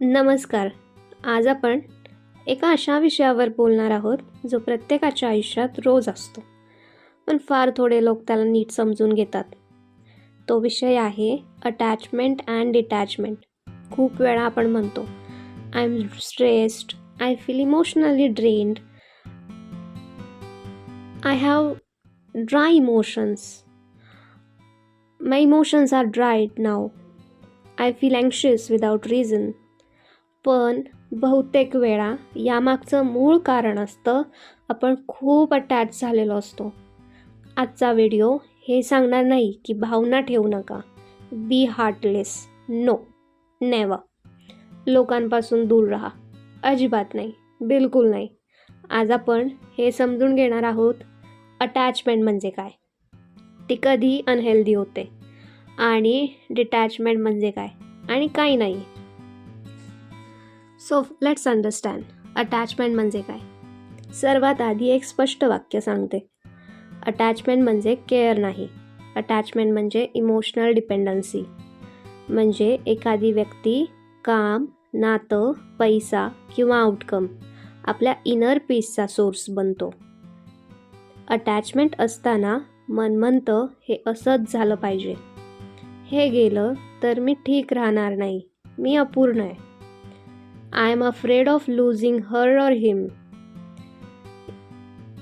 नमस्कार. आज आपण एका अशा विषयावर बोलणार आहोत जो प्रत्येकाच्या आयुष्यात रोज असतो. पण फार थोडे लोक त्याला नीट समजून घेतात. तो विषय आहे अटॅचमेंट अँड डिटॅचमेंट खूप वेळा आपण म्हणतो I am stressed I feel emotionally drained I have dry emotions my emotions are dried now I feel anxious without reason पण बहुतेक वेळा यामागचं मूळ कारण असतं आपण खूप अटॅच झालेलो असतो. आजचा व्हिडिओ हे सांगणार नाही की भावना ठेवू नका. बी हार्टलेस नो नेवा लोकांपासून दूर राहा. अजिबात नाही. बिलकुल नाही. आज आपण हे समजून घेणार आहोत अटॅचमेंट म्हणजे काय? ती कधी अनहेल्दी होते. आणि डिटॅचमेंट म्हणजे काय? आणि काही नाही. सो लेट्स अंडरस्टँड अटॅचमेंट म्हणजे काय? सर्वात आधी एक स्पष्ट वाक्य सांगते. अटॅचमेंट म्हणजे केअर नाही. अटॅचमेंट म्हणजे इमोशनल डिपेंडन्सी म्हणजे एखादी व्यक्ती काम नातं पैसा किंवा आउटकम आपल्या इनर पीसचा सोर्स बनतो. अटॅचमेंट असताना मन म्हणतं हे असंच झालं पाहिजे. हे गेलं तर मी ठीक राहणार नाही. मी अपूर्ण आहे. I am afraid of losing her or him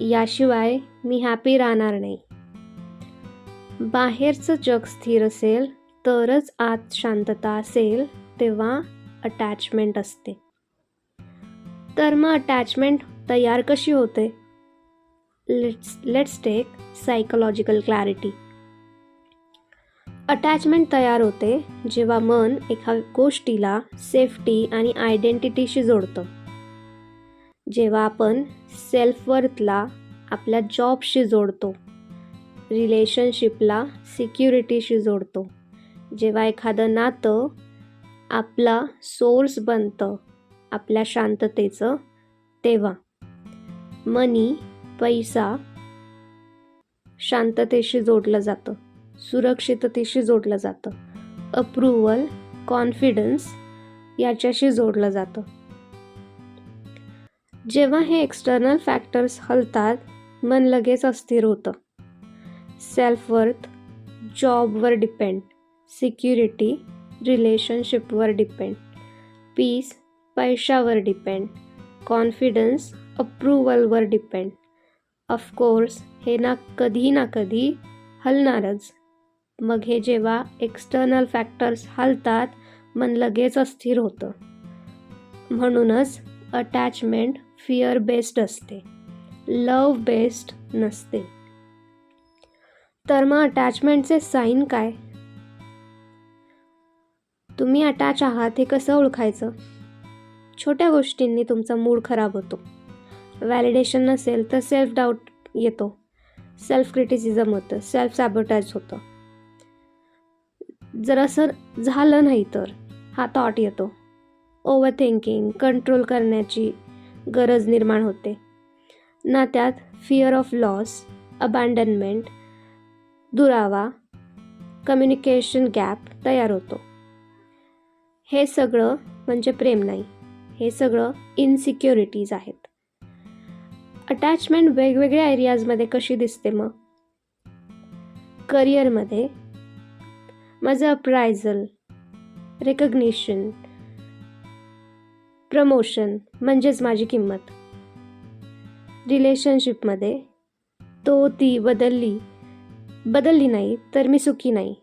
याशिवाय मी हॅपी राहणार नाही. बाहेरचं जग स्थिर असेल तरच आत शांतता असेल तेव्हा अटॅचमेंट असते. तर मग अटॅचमेंट तयार कशी होते? Let's let's take psychological clarity attachment तयार होते जेव्हा मन एका गोष्टीला सेफ्टी आणि आयडेंटिटीशी जोडतं. जेव्हा आपण सेल्फवर्थला आपल्या जॉबशी जोडतो रिलेशनशिपला सिक्युरिटीशी जोडतो जेव्हा एखादं नातं आपला सोर्स बनतं आपल्या शांततेचं तेव्हा. मनी पैसा शांततेशी जोडलं जातं. सुरक्षिततेशी जोडलं जातं. अप्रुव्हल कॉन्फिडन्स याच्याशी जोडलं जातं. जेव्हा हे एक्सटर्नल फॅक्टर्स हलतात मन लगेच अस्थिर होतं. सेल्फ वर्थ जॉबवर डिपेंड सिक्युरिटी रिलेशनशिपवर डिपेंड पीस पैशावर डिपेंड कॉन्फिडन्स अप्रुव्हलवर डिपेंड ऑफकोर्स हे ना कधी ना कधी हलणारच. मग हे जेव्हा एक्सटर्नल फॅक्टर्स हलतात मन लगेच अस्थिर होतं. म्हणूनच अटॅचमेंट फिअर बेस्ड असते. लव बेस्ड नसते. तर मग अटॅचमेंटचे साईन काय? तुम्ही अटॅच आहात हे कसं ओळखायचं? छोट्या गोष्टींनी तुमचा मूड खराब होतो. व्हॅलिडेशन नसेल तर सेल्फ डाऊट येतो. सेल्फ क्रिटिसिझम होतं. सेल्फ सॅबोटाईज होतं. जर असं झालं नाही तर. हा थॉट येतो. ओव्हर थिंकिंग कंट्रोल करण्याची गरज निर्माण होते. ना त्यात फिअर ऑफ लॉस अबँडनमेंट दुरावा कम्युनिकेशन गॅप तयार होतो. हे सगळं म्हणजे प्रेम नाही. हे सगळं इनसिक्युरिटीज आहेत. अटॅचमेंट वेगवेगळ्या एरियाजमध्ये कशी दिसते मग? करिअरमध्ये माझं अप्रायझल रेकग्निशन प्रमोशन म्हणजेच माझी किंमत. रिलेशनशिपमध्ये तो ती बदलली बदलली नाही तर मी सुखी नाही.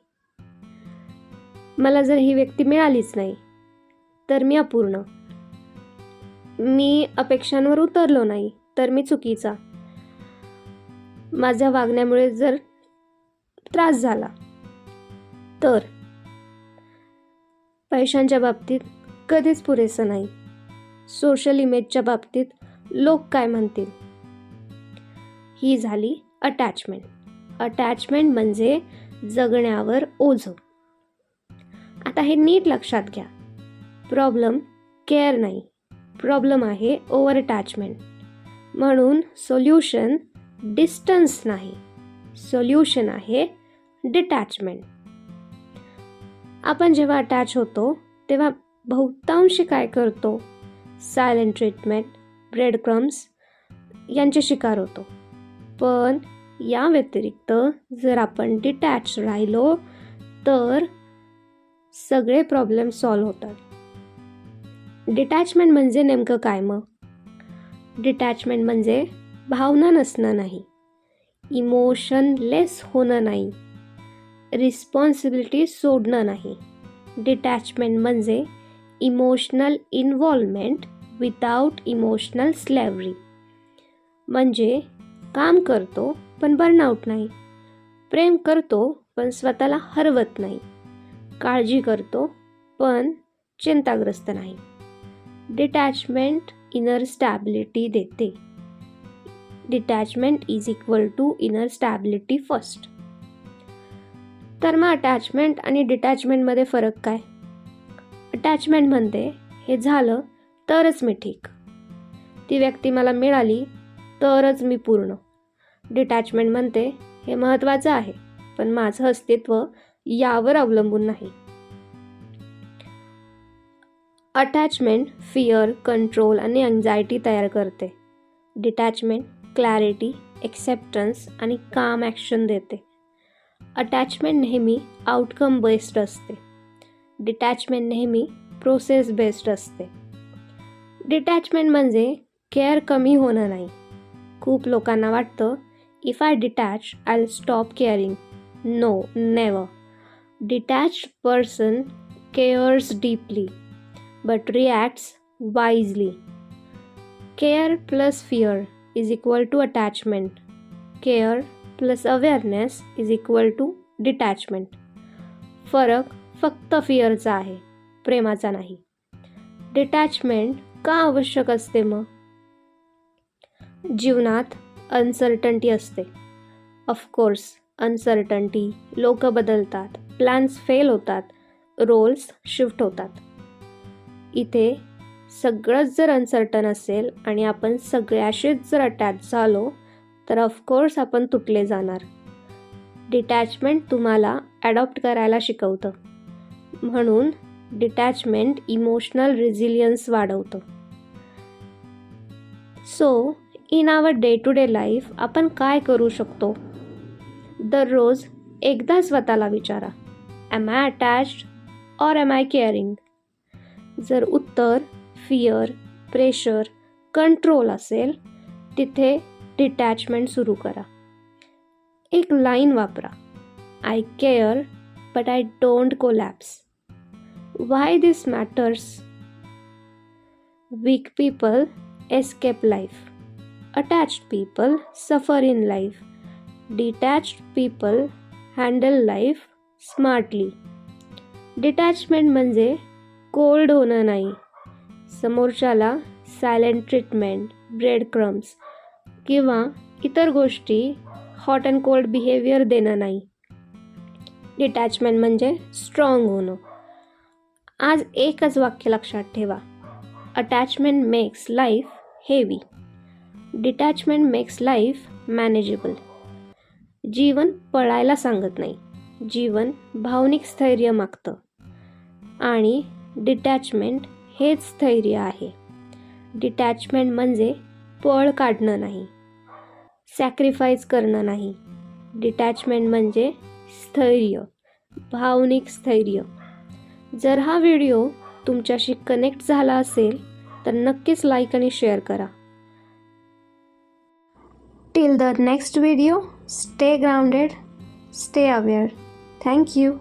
मला जर ही व्यक्ती मिळालीच नाही तर मी अपूर्ण. मी अपेक्षांवर उतरलो नाही तर मी चुकीचा. माझ्या वागण्यामुळे जर त्रास झाला तर? पैशांच्या बाबतीत कधीच पुरेसं नाही. सोशल इमेजच्या बाबतीत लोक काय म्हणतील? ही झाली अटॅचमेंट अटॅचमेंट म्हणजे जगण्यावर ओझं. आता हे नीट लक्षात घ्या. प्रॉब्लेम केअर नाही. प्रॉब्लेम आहे ओव्हर अटॅचमेंट म्हणून सोल्युशन डिस्टन्स नाही. सोल्युशन आहे डिटॅचमेंट आपण जेव्हा अटॅच होतो तेव्हा बहुतांशी काय करतो? सायलेंट ट्रीटमेंट ब्रेड क्रम्स यांचे शिकार होतो. पण या व्यतिरिक्त जर आपण डिटॅच राहिलो तर सगळे प्रॉब्लेम सॉल्व होतात. डिटॅचमेंट म्हणजे नेमकं काय मग? डिटॅचमेंट म्हणजे भावना नसणं नाही. इमोशनलेस होणं नाही. रिस्पॉन्सिबिलिटी सोडणं नाही. डिटॅचमेंट म्हणजे emotional involvement without emotional slavery. म्हणजे काम करतो पण बर्नआउट नाही. प्रेम करतो पण स्वतःला हरवत नाही. काळजी करतो पण चिंताग्रस्त नाही. डिटॅचमेंट इनर स्टॅबिलिटी देते. Detachment is equal to inner stability first. तर मग अटॅचमेंट आणि डिटॅचमेंटमध्ये फरक काय? अटॅचमेंट म्हणते हे झालं तरच मी ठीक. ती व्यक्ती मला मिळाली तरच मी पूर्ण. डिटॅचमेंट म्हणते हे महत्त्वाचं आहे पण माझं अस्तित्व यावर अवलंबून नाही. अटॅचमेंट फिअर कंट्रोल आणि अँझायटी तयार करते. डिटॅचमेंट क्लॅरिटी एक्सेप्टन्स आणि काम ॲक्शन देते. अटॅचमेंट नेहमी आउटकम बेस्ड असते. डिटॅचमेंट नेहमी प्रोसेस बेस्ड असते. डिटॅचमेंट म्हणजे केअर कमी होणं नाही. खूप लोकांना वाटतं if I detach I stop caring. No never detach person cares deeply but reacts wisely care plus fear is equal to attachment. Care plus awareness is equal to detachment फरक फक्त फिअरचा आहे प्रेमाचा नाही. डिटॅचमेंट का आवश्यक असते मग? जीवनात अनसर्टन्टी असते. ऑफकोर्स अनसर्टन्टी लोक बदलतात प्लॅन्स फेल होतात रोल्स शिफ्ट होतात. इथे सगळंच जर अनसर्टन असेल आणि आपण सगळ्याशीच जर अटॅच झालो तर ऑफकोर्स आपण तुटले जाणार. डिटॅचमेंट तुम्हाला ॲडॉप्ट करायला शिकवतं. म्हणून डिटॅचमेंट इमोशनल रिझिलियन्स वाढवतं. So in our day to day life आपण काय करू शकतो? दररोज एकदा स्वतःला विचारा. Am I attached or am I caring जर उत्तर फिअर प्रेशर कंट्रोल असेल तिथे डिटॅचमेंट सुरू करा. एक लाईन वापरा. I care but I don't collapse why this matters weak people escape life attached people suffer in life detached people handle life smartly detachment म्हणजे cold होणं नाही. समोरच्याला सायलेंट ट्रीटमेंट ब्रेड क्रम्स किंवा इतर गोष्टी हॉट अँड कोल्ड बिहेवियर देणं नाही. Detachment म्हणजे स्ट्रॉंग होणं. आज एकच वाक्य लक्षात ठेवा. Attachment makes life heavy detachment makes life manageable जीवन पळायला सांगत नाही. जीवन भावनिक स्थैर्य मागतं. आणि डिटॅचमेंट हेच स्थैर्य आहे. डिटॅचमेंट म्हणजे पळ काढणं नाही. सॅक्रिफाईस करणं नाही. डिटॅचमेंट म्हणजे स्थैर्य भावनिक स्थैर्य. जर हा व्हिडिओ तुमच्याशी कनेक्ट झाला असेल तर नक्कीच लाईक आणि शेअर करा. Till the next video stay grounded stay aware thank you